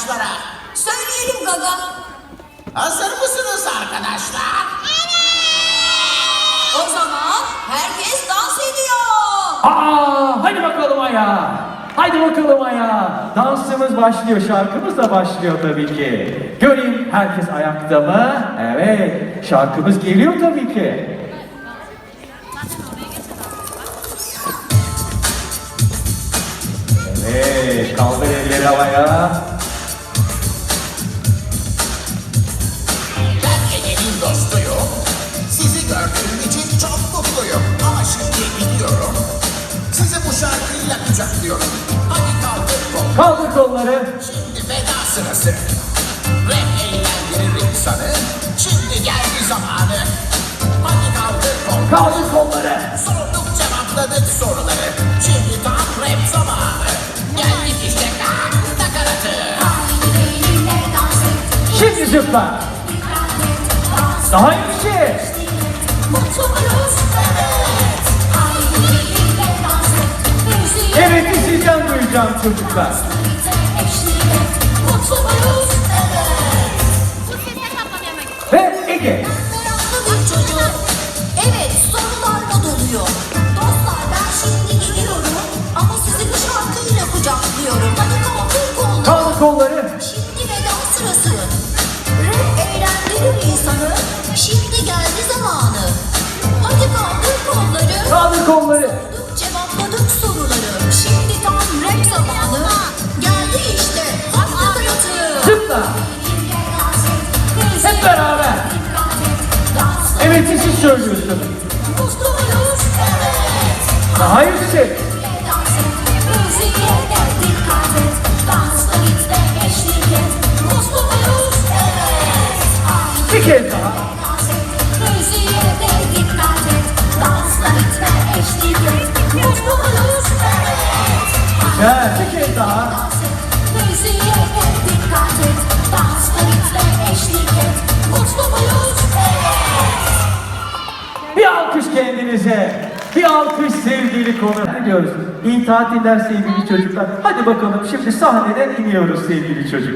arkadaşlara. Söyleyelim Gaga. Hazır mısınız arkadaşlar? O zaman herkes dans ediyor. Aa, hadi bakalım ayağa. Hadi bakalım ayağa. Dansımız başlıyor, şarkımız da başlıyor tabii ki. Göreyim herkes ayakta mı? Evet, şarkımız geliyor tabii ki. Evet, kaldır elleri havaya. Kucaklıyorum. Hadi kaldır kol. Kaldır kolları. Şimdi veda sırası. Rap eğlendirir insanı. Şimdi geldi zamanı. Hadi kaldır kol. Kaldır kolları. Sorduk cevapladık soruları. Şimdi tam rap zamanı. Geldik işte kalk nakaratı. Şimdi zıpla. Daha yüksek. Evet, duyacağım çocuklar. Ve Ege. Evet sorularla doluyor. Dostlar ben şimdi gidiyorum. Ama sizi bu şarkıyla kucaklıyorum. Hadi kalkın kolları. Kaldır kolları. Şimdi veda sırası. Rap eğlendirir insanı. Şimdi geldi zamanı. Hadi kaldır kolları. Kaldır kolları. Evet. Daha yüksek. Bir kez daha. Güzel. Bir. Alkış kendinize. Bir alkış sevgili konu. Diyoruz? İyi tatiller sevgili çocuklar. Hadi bakalım şimdi sahneden iniyoruz sevgili çocuklar.